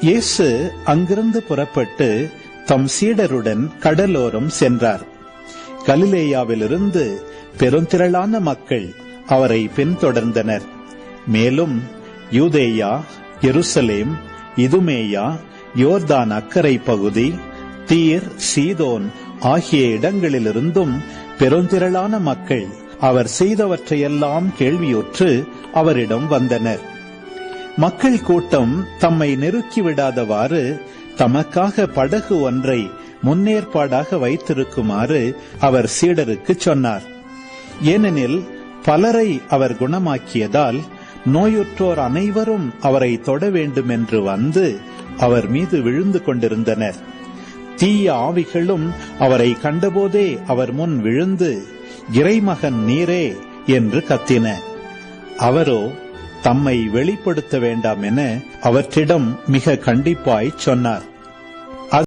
இயேசு அங்கிருந்து புறப்பட்டு தம் சீடருடன் கடலோரம் சென்றார். கலிலேயாவிலிருந்து பெருந்திரளான மக்கள் அவரை பின்தொடர்ந்தனர். மேலும் யூதேயா எருசலேம் இதுமேயா யோர்தான் அக்கரை பகுதி தீர் சீதோன் ஆகிய இடங்களிலிருந்தும் பெருந்திரளான மக்கள் அவர் செய்தவற்றையெல்லாம் கேள்வியுற்று அவரிடம் வந்தனர். மக்கள் கூட்டம் தம்மை நெருக்கிவிடாதவாறு தமக்காக படகு ஒன்றை முன்னேற்பாடாக வைத்திருக்குமாறு அவர் சீடருக்கு சொன்னார். ஏனெனில் பலரை அவர் குணமாக்கியதால் நோயுற்றோர் அனைவரும் அவரை தொட வேண்டும் என்று வந்து அவர் மீது விழுந்து கொண்டிருந்தனர். தீய ஆவிகளும் அவரை கண்டபோதே அவர் முன் விழுந்து இறைமகன் நீரே என்று கத்தின. அவரோ தம்மை வெளிப்படுத்த வேண்டாம் என அவற்றிடம் மிக கண்டிப்பாய் சொன்னார்.